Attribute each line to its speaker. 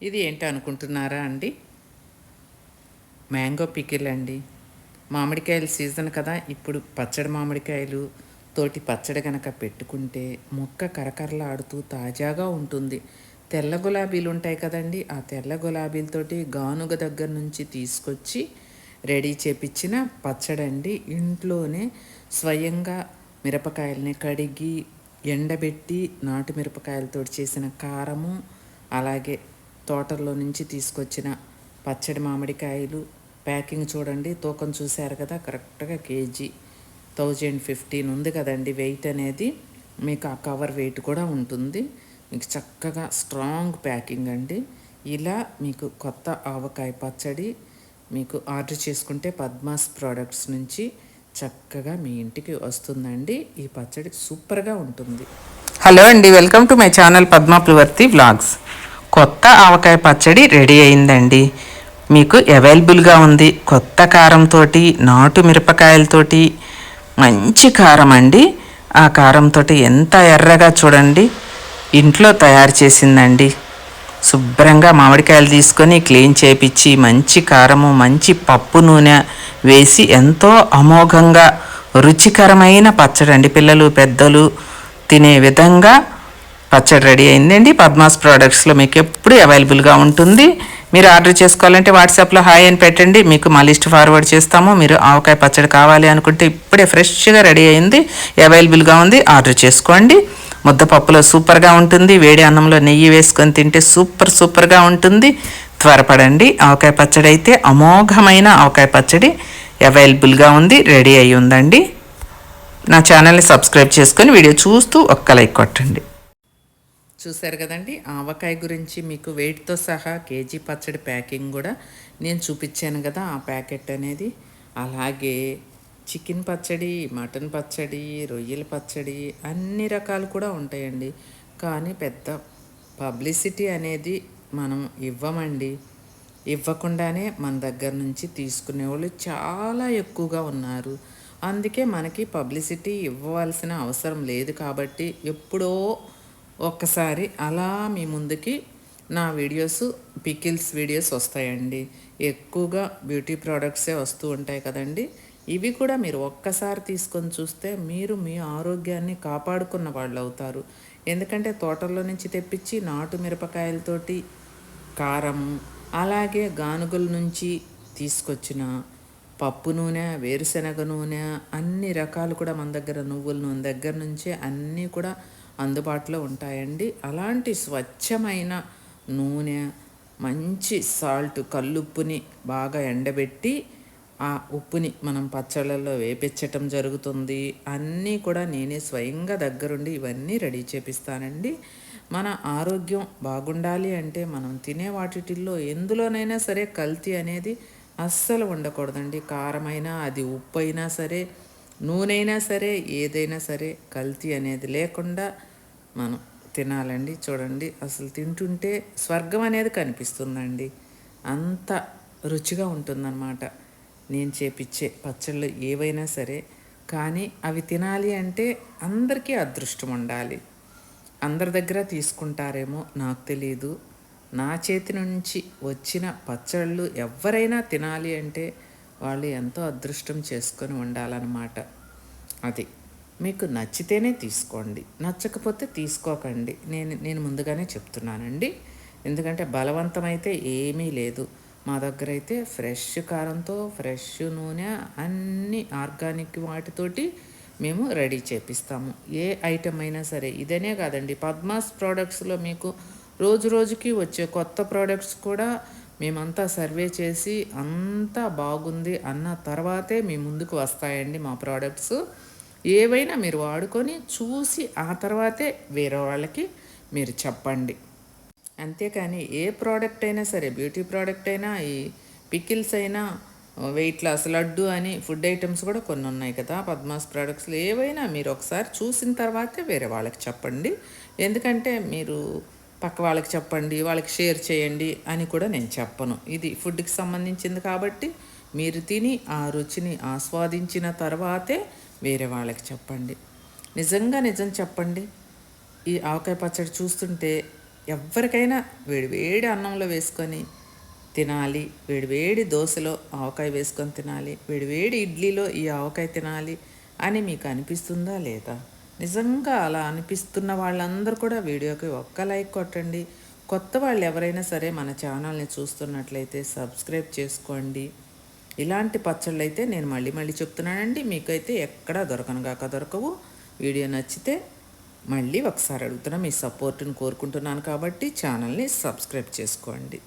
Speaker 1: ఇది ఏంటి అనుకుంటున్నారా అండి? మ్యాంగో పికిల్ అండి మామిడికాయల సీజన్ కదా ఇప్పుడు పచ్చడి మామిడికాయలు తోటి పచ్చడి కనుక పెట్టుకుంటే మొక్క కరకరలాడుతూ తాజాగా ఉంటుంది. తెల్ల గులాబీలు ఉంటాయి కదండి ఆ తెల్ల గులాబీలతోటి గానుగ దగ్గర నుంచి తీసుకొచ్చి రెడీ చేపించిన పచ్చడి అండి ఇంట్లోనే స్వయంగా మిరపకాయలని కడిగి ఎండబెట్టి నాటు మిరపకాయలతో చేసిన కారము అలాగే తోటల్లో నుంచి తీసుకొచ్చిన పచ్చడి మామిడికాయలు. ప్యాకింగ్ చూడండి తూకం చూశారు కదా కరెక్ట్గా కేజీ థౌజండ్ ఫిఫ్టీన్ ఉంది కదండి వెయిట్ అనేది. మీకు ఆ కవర్ వెయిట్ కూడా ఉంటుంది. మీకు చక్కగా స్ట్రాంగ్ ప్యాకింగ్ అండి. ఇలా మీకు కొత్త ఆవకాయ పచ్చడి మీకు ఆర్డర్ చేసుకుంటే పద్మాస్ ప్రోడక్ట్స్ నుంచి చక్కగా మీ ఇంటికి వస్తుందండి. ఈ పచ్చడి సూపర్గా ఉంటుంది. హలో అండి welcome to my channel Padma ప్లువర్తి vlogs. కొత్త ఆవకాయ పచ్చడి రెడీ అయిందండి. మీకు అవైలబుల్గా ఉంది. కొత్త కారంతో నాటు మిరపకాయలతోటి మంచి కారం అండి ఆ కారంతో ఎంత ఎర్రగా చూడండి. ఇంట్లో తయారు చేసిందండి. శుభ్రంగా మామిడికాయలు తీసుకొని క్లీన్ చేపించి మంచి కారము మంచి పప్పు నూనె వేసి ఎంతో అమోఘంగా రుచికరమైన పచ్చడి అండి పిల్లలు పెద్దలు తినే విధంగా పచ్చడి రెడీ అయిందండి. పద్మాస్ ప్రోడక్ట్స్లో మీకు ఎప్పుడు అవైలబుల్గా ఉంటుంది. మీరు ఆర్డర్ చేసుకోవాలంటే వాట్సాప్లో హాయ్ అని పెట్టండి. మీకు మా లిస్ట్ ఫార్వర్డ్ చేస్తాము. మీరు ఆవకాయ పచ్చడి కావాలి అనుకుంటే ఇప్పుడే ఫ్రెష్గా రెడీ అయింది. అవైలబుల్గా ఉంది. ఆర్డర్ చేసుకోండి. ముద్దపప్పులో సూపర్గా ఉంటుంది. వేడి అన్నంలో నెయ్యి వేసుకొని తింటే సూపర్ సూపర్గా ఉంటుంది. త్వరపడండి. ఆవకాయ పచ్చడి అయితే అమోఘమైన ఆవకాయ పచ్చడి అవైలబుల్గా ఉంది. రెడీ అయి ఉందండి. నా ఛానల్ని సబ్స్క్రైబ్ చేసుకొని వీడియో చూస్తూ ఒక్క లైక్ కొట్టండి. చూశారు కదండి? ఆవకాయ గురించి మీకు వెయిట్తో సహా కేజీ పచ్చడి ప్యాకింగ్ కూడా నేను చూపించాను కదా ఆ ప్యాకెట్ అనేది. అలాగే చికెన్ పచ్చడి మటన్ పచ్చడి రొయ్యల పచ్చడి అన్ని రకాలు కూడా ఉంటాయండి. కానీ పెద్ద పబ్లిసిటీ అనేది మనం ఇవ్వమండి. ఇవ్వకుండానే మన దగ్గర నుంచి తీసుకునే వాళ్ళు చాలా ఎక్కువగా ఉన్నారు. అందుకే మనకి పబ్లిసిటీ ఇవ్వవలసిన అవసరం లేదు కాబట్టి ఎప్పుడో ఒక్కసారి అలా మీ ముందుకి నా వీడియోస్ పికిల్స్ వీడియోస్ వస్తాయండి. ఎక్కువగా బ్యూటీ ప్రోడక్ట్సే వస్తూ ఉంటాయి కదండి. ఇవి కూడా మీరు ఒక్కసారి తీసుకొని చూస్తే మీరు మీ ఆరోగ్యాన్ని కాపాడుకున్న వాళ్ళు అవుతారు ఎందుకంటే తోటల్లో నుంచి తెప్పించి నాటు మిరపకాయలతోటి కారం అలాగే గానుగుల నుంచి తీసుకొచ్చిన పప్పు నూనె వేరుశనగ నూనె అన్ని రకాలు కూడా మన దగ్గర నువ్వుల నూనె దగ్గర నుంచే అన్నీ కూడా అందుబాటులో ఉంటాయండి. అలాంటి స్వచ్ఛమైన నూనె మంచి సాల్ట్ కల్లుప్పుని బాగా ఎండబెట్టి ఆ ఉప్పుని మనం పచ్చళ్ళల్లో వేపించటం జరుగుతుంది. అన్నీ కూడా నేనే స్వయంగా దగ్గరుండి ఇవన్నీ రెడీ చేపిస్తానండి. మన ఆరోగ్యం బాగుండాలి అంటే మనం తినే వాటిల్లో ఎందులోనైనా సరే కల్తీ అనేది అస్సలు ఉండకూడదండి. కారమైనా అది ఉప్పు అయినా సరే నూనె అయినా సరే ఏదైనా సరే కల్తీ అనేది లేకుండా మనం తినాలండి. చూడండి అసలు తింటుంటే స్వర్గం అనేది కనిపిస్తుందండి. అంత రుచిగా ఉంటుందన్నమాట. నేను చేపిచ్చే పచ్చళ్ళు ఏవైనా సరే కానీ అవి తినాలి అంటే అందరికీ అదృష్టం ఉండాలి. అందరి దగ్గర తీసుకుంటారేమో నాకు తెలియదు నా చేతి నుంచి వచ్చిన పచ్చళ్ళు ఎవరైనా తినాలి అంటే వాళ్ళు ఎంతో అదృష్టం చేసుకొని ఉండాలన్నమాట. అది. మీకు నచ్చితేనే తీసుకోండి. నచ్చకపోతే తీసుకోకండి. నేను నేను ముందుగానే చెప్తున్నానండి. ఎందుకంటే బలవంతమైతే ఏమీ లేదు. మా దగ్గర అయితే ఫ్రెష్ కారంతో ఫ్రెష్ నూనె అన్ని ఆర్గానిక్ వాటితోటి మేము రెడీ చేపిస్తాము. ఏ ఐటెం అయినా సరే ఇదనే కాదండి. పద్మాస్ ప్రోడక్ట్స్లో మీకు రోజు రోజుకి వచ్చే కొత్త ప్రోడక్ట్స్ కూడా మేమంతా సర్వే చేసి అంతా బాగుంది అన్న తర్వాతే మీ ముందుకు వస్తాయండి మా ప్రోడక్ట్స్. ఏవైనా మీరు వాడుకొని చూసి ఆ తర్వాతే వేరే వాళ్ళకి మీరు చెప్పండి. అంతేకాని ఏ ప్రోడక్ట్ అయినా సరే బ్యూటీ ప్రోడక్ట్ అయినా ఈ పికిల్స్ అయినా వెయిట్ లాస్ లడ్డు అని ఫుడ్ ఐటమ్స్ కూడా కొన్ని ఉన్నాయి కదా పద్మాస్ ప్రోడక్ట్స్లో ఏవైనా మీరు ఒకసారి చూసిన తర్వాతే వేరే వాళ్ళకి చెప్పండి. ఎందుకంటే మీరు పక్క వాళ్ళకి చెప్పండి వాళ్ళకి షేర్ చేయండి అని కూడా నేను చెప్పను. ఇది ఫుడ్కి సంబంధించింది కాబట్టి మీరు తిని ఆ రుచిని ఆస్వాదించిన తర్వాతే వేరే వాళ్ళకి చెప్పండి. నిజంగా నిజం చెప్పండి. ఈ ఆవకాయ పచ్చడి చూస్తుంటే ఎవరికైనా వేడివేడి అన్నంలో వేసుకొని తినాలి వేడివేడి దోశలో ఆవకాయ వేసుకొని తినాలి వేడివేడి ఇడ్లీలో ఈ ఆవకాయ తినాలి అని మీకు అనిపిస్తుందా లేదా? నిజంగా అలా అనిపిస్తున్న వాళ్ళందరూ కూడా వీడియోకి ఒక్క లైక్ కొట్టండి. కొత్త వాళ్ళు ఎవరైనా సరే మన ఛానల్ని చూస్తున్నట్లయితే సబ్స్క్రైబ్ చేసుకోండి. ఇలాంటి పచ్చళ్ళు అయితే నేను మళ్ళీ మళ్ళీ చెప్తున్నానండి. మీకైతే ఎక్కడా దొరకనుగాక దొరకవు. వీడియో నచ్చితే మళ్ళీ ఒకసారి అడుగుతున్నా. మీ సపోర్ట్ని కోరుకుంటున్నాను కాబట్టి ఛానల్ని సబ్స్క్రైబ్ చేసుకోండి.